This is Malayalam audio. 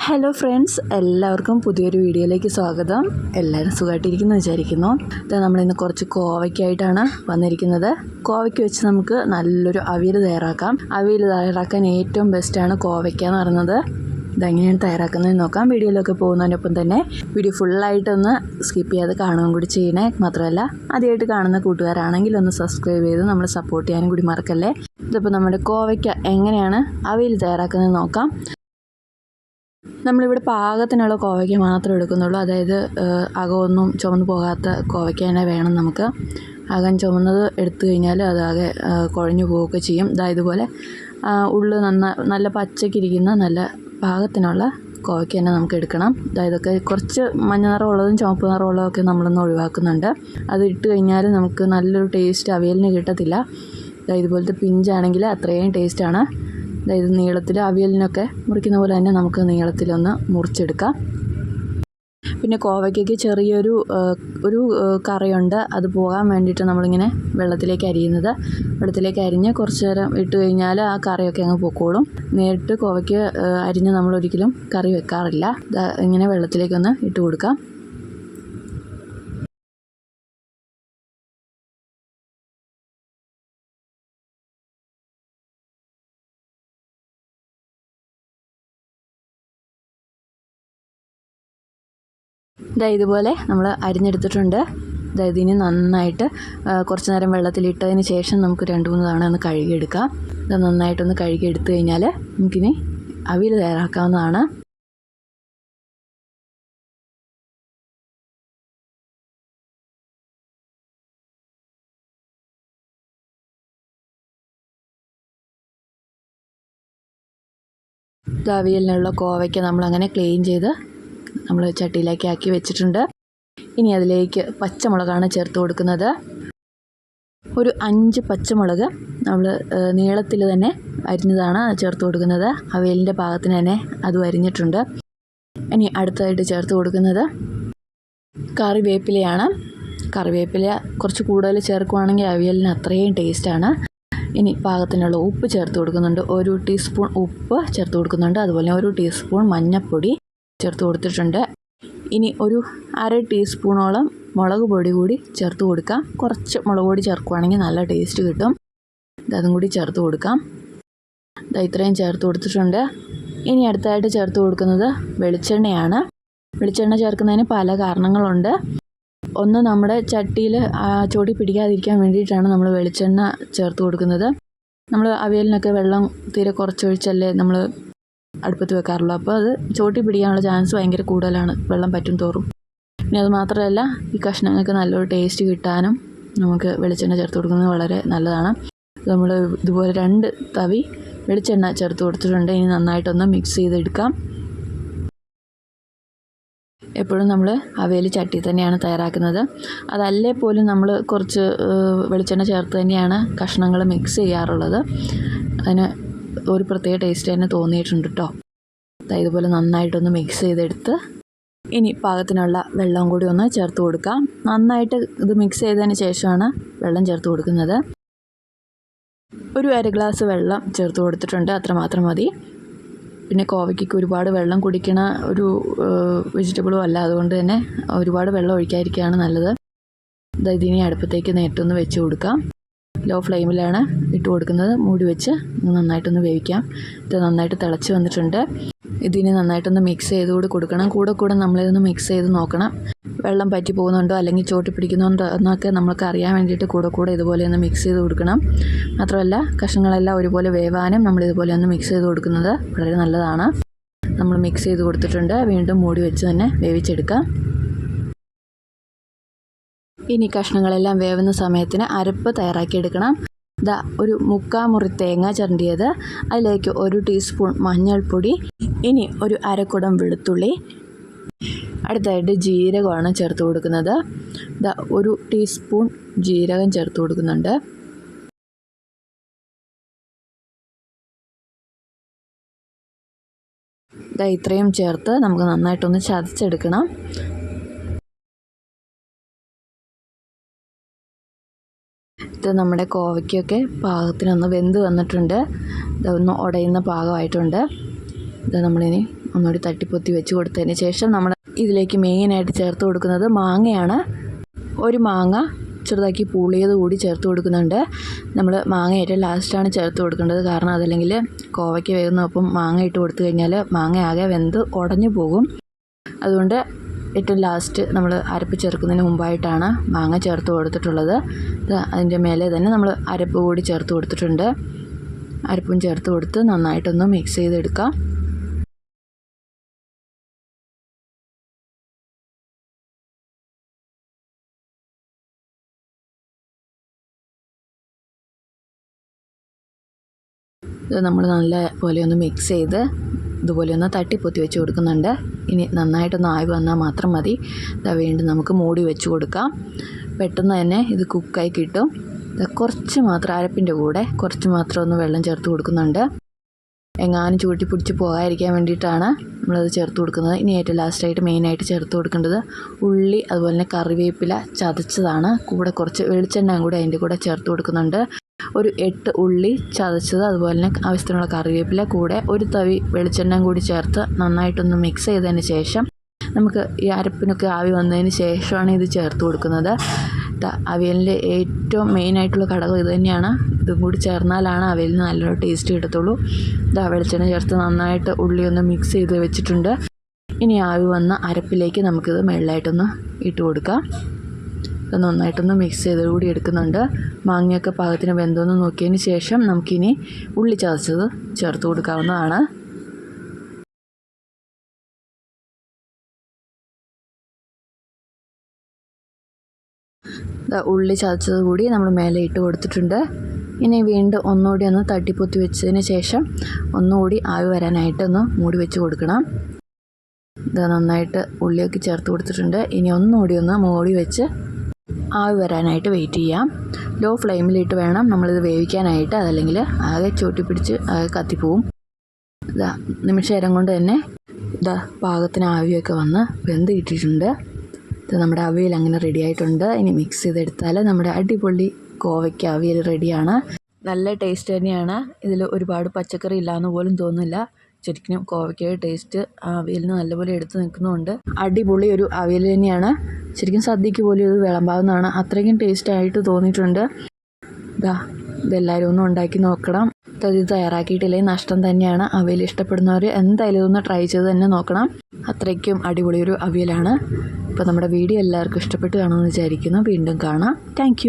ഹലോ ഫ്രണ്ട്സ് എല്ലാവർക്കും പുതിയൊരു വീഡിയോയിലേക്ക് സ്വാഗതം. എല്ലാവരും സുഖമായിട്ടിരിക്കുന്നു വിചാരിക്കുന്നു. ഇത് നമ്മളിന്ന് കുറച്ച് കോവയ്ക്കായിട്ടാണ് വന്നിരിക്കുന്നത്. കോവയ്ക്ക് വെച്ച് നമുക്ക് നല്ലൊരു അവിയൽ തയ്യാറാക്കാം. അവിയൽ തയ്യാറാക്കാൻ ഏറ്റവും ബെസ്റ്റാണ് കോവയ്ക്ക എന്ന് പറയുന്നത്. ഇതെങ്ങനെയാണ് തയ്യാറാക്കുന്നതെന്ന് നോക്കാം. വീഡിയോയിലൊക്കെ പോകുന്നതിനൊപ്പം തന്നെ വീഡിയോ ഫുള്ളായിട്ടൊന്ന് സ്കിപ്പ് ചെയ്യാതെ കാണുകയും കൂടി ചെയ്യണേ. മാത്രമല്ല ആദ്യമായിട്ട് കാണുന്ന കൂട്ടുകാരാണെങ്കിൽ ഒന്ന് സബ്സ്ക്രൈബ് ചെയ്ത് നമ്മൾ സപ്പോർട്ട് ചെയ്യാനും കൂടി മറക്കല്ലേ? ഇതിപ്പോൾ നമ്മുടെ കോവയ്ക്ക എങ്ങനെയാണ് അവയിൽ തയ്യാറാക്കുന്നത് നോക്കാം. നമ്മളിവിടെ പാകത്തിനുള്ള കോവയ്ക്ക മാത്രമേ എടുക്കുന്നുള്ളൂ. അതായത് അകമൊന്നും ചുമന്ന് പോകാത്ത കോവയ്ക്ക തന്നെ വേണം നമുക്ക്. അകം ചുമന്നത് എടുത്തു കഴിഞ്ഞാൽ അതാകെ കുഴഞ്ഞു പോവുകയൊക്കെ ചെയ്യും. ഇതാ ഇതുപോലെ ഉള്ളു നന്ന നല്ല പച്ചക്കിരിക്കുന്ന നല്ല പാകത്തിനുള്ള കോവയ്ക്ക തന്നെ നമുക്ക് എടുക്കണം. അതായത് ഇതൊക്കെ കുറച്ച് മഞ്ഞ നിറമുള്ളതും ചുവപ്പ് നിറമുള്ളതൊക്കെ നമ്മളൊന്ന് ഒഴിവാക്കുന്നുണ്ട്. അത് ഇട്ട് കഴിഞ്ഞാൽ നമുക്ക് നല്ലൊരു ടേസ്റ്റ് അവിയലിന് കിട്ടത്തില്ല. ഇതുപോലത്തെ പിഞ്ചാണെങ്കിൽ അത്രയും ടേസ്റ്റാണ് അതായത് നീളത്തിൽ അവിയലിനൊക്കെ മുറിക്കുന്ന പോലെ തന്നെ നമുക്ക് നീളത്തിലൊന്ന് മുറിച്ചെടുക്കാം. പിന്നെ കോവയ്ക്കൊക്കെ ചെറിയൊരു ഒരു കറിയുണ്ട്. അത് പോകാൻ വേണ്ടിയിട്ട് നമ്മളിങ്ങനെ വെള്ളത്തിലേക്ക് അരിയുന്നത്. വെള്ളത്തിലേക്ക് അരിഞ്ഞ് കുറച്ച് നേരം ഇട്ട് കഴിഞ്ഞാൽ ആ കറിയൊക്കെ അങ്ങ് പൊക്കോളും. നേരിട്ട് കോവയ്ക്ക് അരിഞ്ഞ് നമ്മളൊരിക്കലും കറി വെക്കാറില്ല. ഇങ്ങനെ വെള്ളത്തിലേക്കൊന്ന് ഇട്ട് കൊടുക്കാം. ഇതാ ഇതുപോലെ നമ്മൾ അരിഞ്ഞെടുത്തിട്ടുണ്ട്. അതായത് ഇനി നന്നായിട്ട് കുറച്ച് നേരം വെള്ളത്തിലിട്ടതിന് ശേഷം നമുക്ക് രണ്ട് മൂന്ന് തവണ ഒന്ന് കഴുകിയെടുക്കാം. ഇത് നന്നായിട്ടൊന്ന് കഴുകി എടുത്തു കഴിഞ്ഞാൽ നമുക്കിനി അവിൽ തയ്യാറാക്കാവുന്നതാണ്. അവിയലിനുള്ള കോവയ്ക്ക് നമ്മളങ്ങനെ ക്ലീൻ ചെയ്ത് നമ്മൾ ചട്ടിയിലേക്ക് ആക്കി വെച്ചിട്ടുണ്ട്. ഇനി അതിലേക്ക് പച്ചമുളകാണ് ചേർത്ത് കൊടുക്കുന്നത്. ഒരു അഞ്ച് പച്ചമുളക് നമ്മൾ നീളത്തിൽ തന്നെ അരിഞ്ഞതാണ് ചേർത്ത് കൊടുക്കുന്നത്. അവയലിന്റെ ഭാഗത്തിന് തന്നെ അത് അരിഞ്ഞിട്ടുണ്ട്. ഇനി അടുത്തതായിട്ട് ചേർത്ത് കൊടുക്കുന്നത് കറിവേപ്പിലയാണ്. കറിവേപ്പില കുറച്ച് കൂടുതൽ ചേർക്കുവാണെങ്കിൽ അവിയലിന് അത്രയും ടേസ്റ്റാണ്. ഇനി പാകത്തിനുള്ള ഉപ്പ് ചേർത്ത് കൊടുക്കുന്നുണ്ട്. ഒരു ടീസ്പൂൺ ഉപ്പ് ചേർത്ത് കൊടുക്കുന്നുണ്ട്. അതുപോലെ ഒരു ടീസ്പൂൺ മഞ്ഞൾപ്പൊടി ചേർത്ത് കൊടുത്തിട്ടുണ്ട്. ഇനി ഒരു അര ടീസ്പൂണോളം മുളക് പൊടി കൂടി ചേർത്ത് കൊടുക്കാം. കുറച്ച് മുളക് പൊടി ചേർക്കുവാണെങ്കിൽ നല്ല ടേസ്റ്റ് കിട്ടും. ഇതും കൂടി ചേർത്ത് കൊടുക്കാം. ദാ ഇത്രയും ചേർത്ത് കൊടുത്തിട്ടുണ്ട്. ഇനി അടുത്തായിട്ട് ചേർത്ത് കൊടുക്കുന്നത് വെളിച്ചെണ്ണയാണ്. വെളിച്ചെണ്ണ ചേർക്കുന്നതിന് പല കാരണങ്ങളുണ്ട്. ഒന്ന് നമ്മുടെ ചട്ടിയിൽ ചോടി പിടിക്കാതിരിക്കാൻ വേണ്ടിയിട്ടാണ് നമ്മൾ വെളിച്ചെണ്ണ ചേർത്ത് കൊടുക്കുന്നത്. നമ്മൾ അവിയലിനൊക്കെ വെള്ളം തീരെ കുറച്ചൊഴിച്ചല്ലേ നമ്മൾ അടുപ്പത്ത് വെക്കാറുള്ളൂ. അപ്പോൾ അത് ചോട്ടി പിടിക്കാനുള്ള ചാൻസ് ഭയങ്കര കൂടുതലാണ്. വെള്ളം പറ്റും തോറും. പിന്നെ അത് മാത്രമല്ല ഈ കഷ്ണങ്ങൾക്ക് നല്ലൊരു ടേസ്റ്റ് കിട്ടാനും നമുക്ക് വെളിച്ചെണ്ണ ചേർത്ത് കൊടുക്കുന്നത് വളരെ നല്ലതാണ്. നമ്മൾ ഇതുപോലെ രണ്ട് തവി വെളിച്ചെണ്ണ ചേർത്ത് കൊടുത്തിട്ടുണ്ട്. ഇനി നന്നായിട്ടൊന്ന് മിക്സ് ചെയ്തെടുക്കാം. എപ്പോഴും നമ്മൾ അവയിൽ ചട്ടി തന്നെയാണ് തയ്യാറാക്കുന്നത്. അതല്ലേ പോലും നമ്മൾ കുറച്ച് വെളിച്ചെണ്ണ ചേർത്ത് തന്നെയാണ് കഷ്ണങ്ങൾ മിക്സ് ചെയ്യാറുള്ളത്. അതിന് ഒരു പ്രത്യേക ടേസ്റ്റ് തന്നെ തോന്നിയിട്ടുണ്ട് കേട്ടോ ഇതുപോലെ നന്നായിട്ടൊന്ന് മിക്സ് ചെയ്തെടുത്ത് ഇനി പാകത്തിനുള്ള വെള്ളം കൂടി ഒന്ന് ചേർത്ത് കൊടുക്കാം. നന്നായിട്ട് ഇത് മിക്സ് ചെയ്തതിന് ശേഷമാണ് വെള്ളം ചേർത്ത് കൊടുക്കുന്നത്. ഒരു അര ഗ്ലാസ് വെള്ളം ചേർത്ത് കൊടുത്തിട്ടുണ്ട് അത്രമാത്രം മതി. പിന്നെ കോവയ്ക്കൊക്കെ ഒരുപാട് വെള്ളം കുടിക്കണ ഒരു വെജിറ്റബിളും അല്ല അതുകൊണ്ട് തന്നെ ഒരുപാട് വെള്ളം ഒഴിക്കാതിരിക്കുകയാണ് നല്ലത്. ഇതിനെ അടുപ്പത്തേക്ക് നേരിട്ടൊന്ന് വെച്ച് കൊടുക്കാം. ലോ ഫ്ലെയിമിലാണ് ഇട്ട് കൊടുക്കുന്നത് മൂടി വെച്ച് നന്നായിട്ടൊന്ന് വേവിക്കാം. ഇത് നന്നായിട്ട് തിളച്ച് വന്നിട്ടുണ്ട്. ഇതിന് നന്നായിട്ടൊന്ന് മിക്സ് ചെയ്ത് കൂടി കൊടുക്കണം. കൂടെ കൂടെ നമ്മളിതൊന്ന് മിക്സ് ചെയ്ത് നോക്കണം. വെള്ളം പറ്റി പോകുന്നുണ്ടോ അല്ലെങ്കിൽ ചോട്ടി പിടിക്കുന്നുണ്ടോ എന്നൊക്കെ നമുക്ക് അറിയാൻ വേണ്ടിയിട്ട് കൂടെ കൂടെ ഇതുപോലെ ഒന്ന് മിക്സ് ചെയ്ത് കൊടുക്കണം. മാത്രമല്ല കഷ്ണങ്ങളെല്ലാം ഒരുപോലെ വേവാനും നമ്മൾ ഇതുപോലെ ഒന്ന് മിക്സ് ചെയ്ത് കൊടുക്കുന്നത് വളരെ നല്ലതാണ്. നമ്മൾ മിക്സ് ചെയ്ത് കൊടുത്തിട്ടുണ്ട്. വീണ്ടും മൂടി വെച്ച് തന്നെ വേവിച്ചെടുക്കാം. ഇനി കഷ്ണങ്ങളെല്ലാം വേവുന്ന സമയത്തിന് അരപ്പ് തയ്യാറാക്കിയെടുക്കണം ദാ ഒരു മുക്കാ മുറി തേങ്ങ ചിരണ്ടിയത്. അതിലേക്ക് ഒരു ടീസ്പൂൺ മഞ്ഞൾപ്പൊടി ഇനി ഒരു അരക്കുടം വെളുത്തുള്ളി. അടുത്തായിട്ട് ജീരകമാണ് ചേർത്ത് കൊടുക്കുന്നത്. ദാ ഒരു ടീസ്പൂൺ ജീരകം ചേർത്ത് കൊടുക്കുന്നുണ്ട്. ദാ ഇത്രയും ചേർത്ത് നമുക്ക് നന്നായിട്ടൊന്ന് ചതച്ചെടുക്കണം. ഇത് നമ്മുടെ കോവയ്ക്കൊക്കെ പാകത്തിനൊന്ന് വെന്ത് വന്നിട്ടുണ്ട്. ഇതൊന്ന് ഉടയുന്ന പാകമായിട്ടുണ്ട്. ഇത് നമ്മളിനി ഒന്നുകൂടി തട്ടിപ്പൊത്തി വെച്ച് കൊടുത്തതിന് ശേഷം നമ്മൾ ഇതിലേക്ക് മെയിനായിട്ട് ചേർത്ത് കൊടുക്കുന്നത് മാങ്ങയാണ്. ഒരു മാങ്ങ ചെറുതാക്കി പൂളിയത് കൂടി ചേർത്ത് കൊടുക്കുന്നുണ്ട്. നമ്മൾ മാങ്ങ ഏറ്റവും ലാസ്റ്റാണ് ചേർത്ത് കൊടുക്കേണ്ടത്. കാരണം അതല്ലെങ്കിൽ കോവയ്ക്ക് വേകുന്നൊപ്പം മാങ്ങ ഇട്ട് കൊടുത്തു കഴിഞ്ഞാൽ മാങ്ങ ആകെ വെന്ത് ഉടഞ്ഞു പോകും. അതുകൊണ്ട് ഏറ്റവും ലാസ്റ്റ് നമ്മൾ അരപ്പ് ചേർക്കുന്നതിന് മുമ്പായിട്ടാണ് മാങ്ങ ചേർത്ത് കൊടുത്തിട്ടുള്ളത്. അതിന്റെ മേലെ തന്നെ നമ്മൾ അരപ്പ് കൂടി ചേർത്ത് കൊടുത്തിട്ടുണ്ട്. അരപ്പും ചേർത്ത് കൊടുത്ത് നന്നായിട്ടൊന്ന് മിക്സ് ചെയ്തെടുക്കാം. ഇത് നമ്മൾ നല്ല പോലെ ഒന്ന് മിക്സ് ചെയ്ത് ഇതുപോലെ ഒന്ന് തട്ടിപ്പൊത്തി വെച്ച് കൊടുക്കുന്നുണ്ട്. ഇനി നന്നായിട്ടൊന്ന് ആയി വന്നാൽ മാത്രം മതി. ഇതാ വീണ്ടും നമുക്ക് മൂടി വെച്ച് കൊടുക്കാം. പെട്ടെന്ന് തന്നെ ഇത് കുക്കായി കിട്ടും. കുറച്ച് മാത്രം അരപ്പിന്റെ കൂടെ കുറച്ച് മാത്രം ഒന്ന് വെള്ളം ചേർത്ത് കൊടുക്കുന്നുണ്ട്. എങ്ങാനും ചൂട്ടി പിടിച്ച് പോകാതിരിക്കാൻ വേണ്ടിയിട്ടാണ് നമ്മളത് ചേർത്ത് കൊടുക്കുന്നത്. ഇനി ഏറ്റവും ലാസ്റ്റായിട്ട് മെയിനായിട്ട് ചേർത്ത് കൊടുക്കേണ്ടത് ഉള്ളി അതുപോലെ തന്നെ കറിവേപ്പില ചതച്ചതാണ്. കൂടെ കുറച്ച് വെളിച്ചെണ്ണയും കൂടെ അതിന്റെ കൂടെ ചേർത്ത് കൊടുക്കുന്നുണ്ട്. ഒരു എട്ട് ഉള്ളി ചതച്ചത് അതുപോലെ തന്നെ ആവശ്യത്തിനുള്ള കറിവേപ്പില കൂടെ ഒരു തവി വെളിച്ചെണ്ണയും കൂടി ചേർത്ത് നന്നായിട്ടൊന്ന് മിക്സ് ചെയ്തതിന് ശേഷം നമുക്ക് ഈ അരപ്പിനൊക്കെ ആവി വന്നതിന് ശേഷമാണ് ഇത് ചേർത്ത് കൊടുക്കുന്നത്. അവിയലിന്റെ ഏറ്റവും മെയിനായിട്ടുള്ള ഘടകം ഇത് തന്നെയാണ്. ഇതും കൂടി ചേർന്നാലാണ് അവിയലിന് നല്ലൊരു ടേസ്റ്റ് കിട്ടത്തുള്ളൂ. ഇതാ വെളിച്ചെണ്ണ ചേർത്ത് നന്നായിട്ട് ഉള്ളി ഒന്ന് മിക്സ് ചെയ്ത് വെച്ചിട്ടുണ്ട്. ഇനി ആവി വന്ന അരപ്പിലേക്ക് നമുക്കിത് മേളിലായിട്ടൊന്ന് ഇട്ട് കൊടുക്കാം. ഇത് നന്നായിട്ടൊന്ന് മിക്സ് ചെയ്ത് കൂടി എടുക്കുന്നുണ്ട്. മാങ്ങയൊക്കെ പാകത്തിന് വെന്തോന്ന് നോക്കിയതിന് ശേഷം നമുക്കിനി ഉള്ളി ചതച്ചത് ചേർത്ത് കൊടുക്കാവുന്നതാണ്. ഉള്ളി ചതച്ചത് കൂടി നമ്മൾ മേലെ ഇട്ട് കൊടുത്തിട്ടുണ്ട്. ഇനി വീണ്ടും ഒന്നുകൂടി ഒന്ന് തട്ടിപ്പൊത്തി വെച്ചതിന് ശേഷം ഒന്നുകൂടി ആവി വരാനായിട്ട് ഒന്ന് മൂടി വെച്ച് കൊടുക്കണം. ഇത് നന്നായിട്ട് ഉള്ളിയൊക്കെ ചേർത്ത് കൊടുത്തിട്ടുണ്ട്. ഇനി ഒന്നുകൂടി ഒന്ന് മൂടി വെച്ച് ആവി വരാനായിട്ട് വെയിറ്റ് ചെയ്യാം. ലോ ഫ്ലെയിമിലിട്ട് വേണം നമ്മളിത് വേവിക്കാനായിട്ട്. അതല്ലെങ്കിൽ ആകെ ചൂട്ടിപ്പിടിച്ച് ആകെ കത്തിപ്പോവും. ഇതാ നിമിഷനേരം കൊണ്ട് തന്നെ ഇതാ പാകത്തിന് ആവിയൊക്കെ വന്ന് വെന്ത് കിട്ടിയിട്ടുണ്ട്. ഇത് നമ്മുടെ അവിയൽ അങ്ങനെ റെഡി ആയിട്ടുണ്ട്. ഇനി മിക്സ് ചെയ്തെടുത്താൽ നമ്മുടെ അടിപൊളി കോവയ്ക്ക് അവിയൽ റെഡിയാണ് നല്ല ടേസ്റ്റ് തന്നെയാണ്. ഇതിൽ ഒരുപാട് പച്ചക്കറി ഇല്ലയെന്ന് പോലും തോന്നുന്നില്ല. ശരിക്കും കോവയ്ക്കയുടെ ടേസ്റ്റ് അവിയലിന് നല്ലപോലെ എടുത്തു നിൽക്കുന്നുണ്ട് അടിപൊളി ഒരു അവിയൽ തന്നെയാണ്. ശരിക്കും സദ്യക്ക് പോലും ഇത് വിളമ്പാവുന്നതാണ്. അത്രയ്ക്കും ടേസ്റ്റ് ആയിട്ട് തോന്നിയിട്ടുണ്ട്. ഇതാ ഇതെല്ലാവരും ഒന്ന് ഉണ്ടാക്കി നോക്കണം. ഇത് തയ്യാറാക്കിയിട്ടില്ലെങ്കിൽ നഷ്ടം തന്നെയാണ്. അവിയൽ ഇഷ്ടപ്പെടുന്നവർ എന്തായാലും ഒന്ന് ട്രൈ ചെയ്ത് തന്നെ നോക്കണം. അത്രയ്ക്കും അടിപൊളി ഒരു അവിയലാണ്. അപ്പോൾ നമ്മുടെ വീഡിയോ എല്ലാവർക്കും ഇഷ്ടപ്പെട്ട് കാണുമെന്ന് വിചാരിക്കുന്നു. വീണ്ടും കാണാം. താങ്ക്